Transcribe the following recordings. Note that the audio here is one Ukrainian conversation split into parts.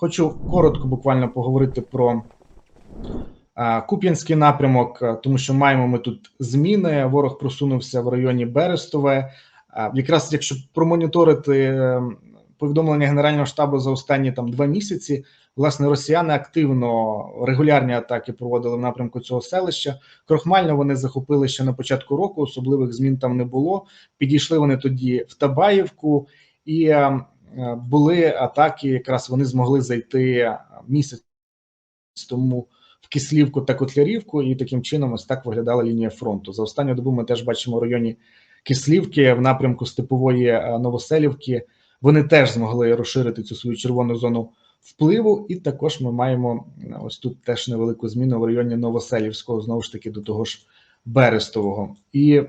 Хочу коротко буквально поговорити про е, Куп'янський напрямок, е, тому що маємо ми тут зміни. Ворог просунувся в районі Берестове. Е, Якраз якщо промоніторити повідомлення Генерального штабу за останні там два місяці, власне, росіяни активно регулярні атаки проводили в напрямку цього селища. Крохмально вони захопили ще на початку року, особливих змін там не було. Підійшли вони тоді в Табаївку, і е, е, були атаки. Якраз вони змогли зайти е, місяць тому в Кислівку та Котлярівку, і таким чином ось так виглядала лінія фронту. За останню добу ми теж бачимо в районі Кислівки в напрямку Степової е, Новоселівки. Вони теж змогли розширити цю свою червону зону впливу, і також ми маємо е, ось тут теж невелику зміну в районі Новоселівського, знову ж таки, до того ж Берестового. І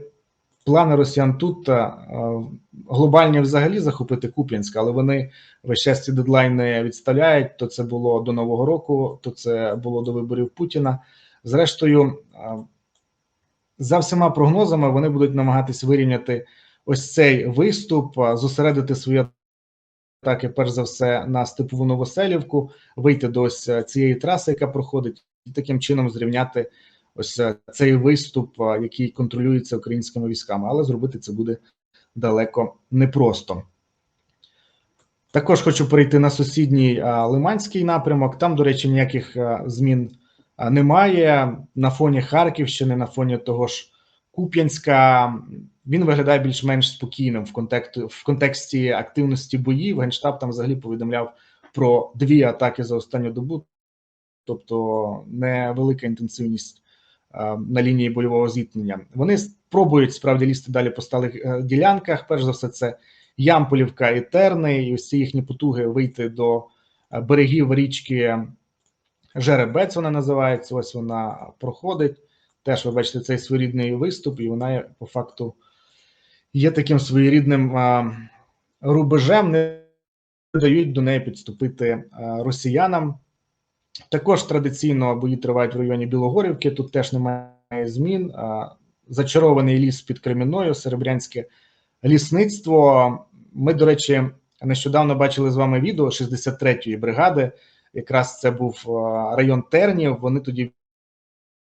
плани росіян тут е, глобальні взагалі захопити Куп'янськ, але вони весь час ці дедлайни відставляють. То це було до Нового року, то це було до виборів Путіна. Зрештою, е, за всіма прогнозами, вони будуть намагатись вирівняти ось цей виступ, е, зосередити свої атаки, перш за все, на степову Новоселівку, вийти до ось цієї траси, яка проходить, і таким чином зрівняти ось е, цей виступ, е, який контролюється українськими військами, але зробити це буде далеко непросто. Також хочу перейти на сусідній Лиманський напрямок. Там, до речі, ніяких змін немає. На фоні Харківщини, на фоні того ж Куп'янська, він виглядає більш-менш спокійним в контексті, в контексті активності боїв. Генштаб там взагалі повідомляв про дві атаки за останню добу, тобто невелика інтенсивність на лінії бойового зіткнення. Вони спробують справді лізти далі по сталих е, ділянках. Перш за все, це Ямполівка і Терни, і усі їхні потуги вийти до е, берегів річки Жеребець. Вона називається. Ось вона проходить. Теж ви бачите цей своєрідний виступ, і вона по факту є таким своєрідним рубежем. Не дають до неї підступити росіянам. Також традиційно бої тривають в районі Білогорівки. Тут теж немає змін. Зачарований ліс під Кремінною, Серебрянське лісництво. Ми, до речі, нещодавно бачили з вами відео 63-ї бригади. Якраз це був район Тернів. Вони тоді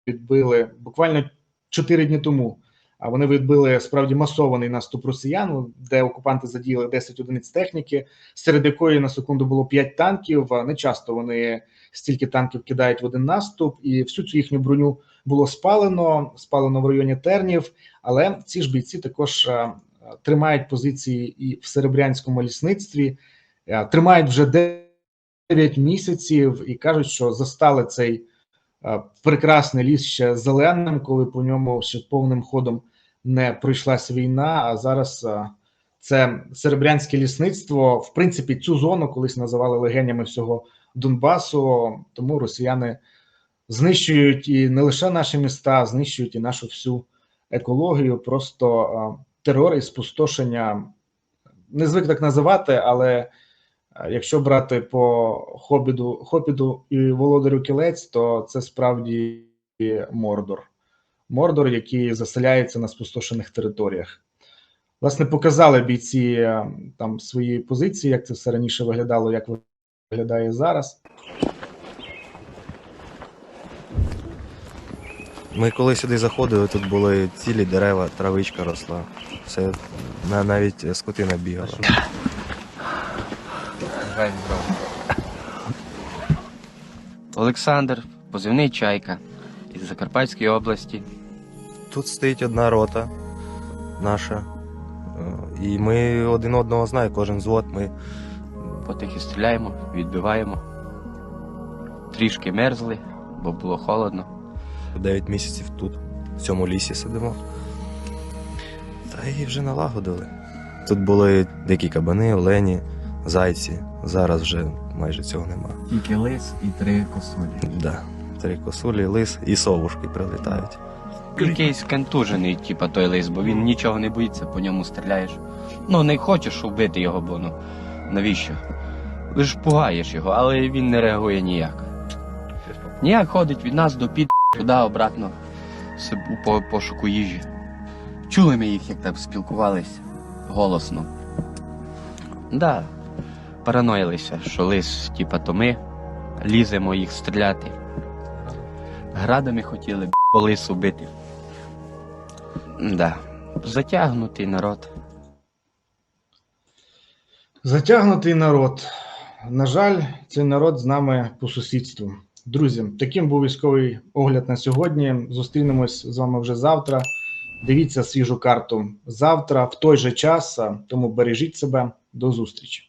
відбили буквально 4 дні тому. А вони відбили справді масований наступ росіян, де окупанти задіяли 10 одиниць техніки, серед якої на секунду було 5 танків. Не часто вони стільки танків кидають в один наступ, і всю цю їхню броню було спалено, спалено в районі Тернів. Але ці ж бійці також е, тримають позиції і в серебрянському лісництві, е, тримають вже 9 місяців і кажуть, що застали цей е, прекрасний ліс ще зеленим, коли по ньому ще повним ходом не пройшлася війна. А зараз це серебрянське лісництво. В принципі, цю зону колись називали легенями всього Донбасу. Тому росіяни знищують і не лише наші міста, знищують і нашу всю екологію. Просто е, терор і спустошення не звик так називати, але е, якщо брати по хобіду, хобіду і володарю кілець, то це справді Мордор. Мордор, який заселяється на спустошених територіях. Власне, показали бійці е, там свої позиції, як це все раніше виглядало, як виглядає зараз. Ми коли сюди заходили, тут були цілі дерева, травичка росла. Все на- навіть скотина бігала. Олександр, позивний Чайка із Закарпатської області. Тут стоїть одна рота наша. Е, І ми один одного знаємо, кожен звод. Ми Потихи стріляємо, відбиваємо. Трішки мерзли, бо було холодно. 9 місяців тут, в цьому лісі сидимо. Та і вже налагодили. Тут були дикі кабани, олені, зайці. Зараз вже майже цього нема. Тільки лис і три косулі. Да. Три косулі, лис і совушки прилітають. Якийсь контужений, типа той лис, бо він нічого не боїться, по ньому стріляєш. Ну, не хочеш вбити його, бо ну навіщо? Лиш пугаєш його, але він не реагує ніяк. Ніяк ходить від нас до під туди обратно у по- пошуку їжі. Чули ми їх, як так спілкувались голосно. Да. параноїлися, що лис, типа, то ми ліземо їх стріляти. Градами хотіли б, по лису бити. Да. Затягнутий народ. Затягнутий народ. На жаль, цей народ з нами по сусідству. Друзі, таким був військовий огляд на сьогодні. Зустрінемось з вами вже завтра. Дивіться свіжу карту завтра в той же час. Тому бережіть себе. До зустрічі.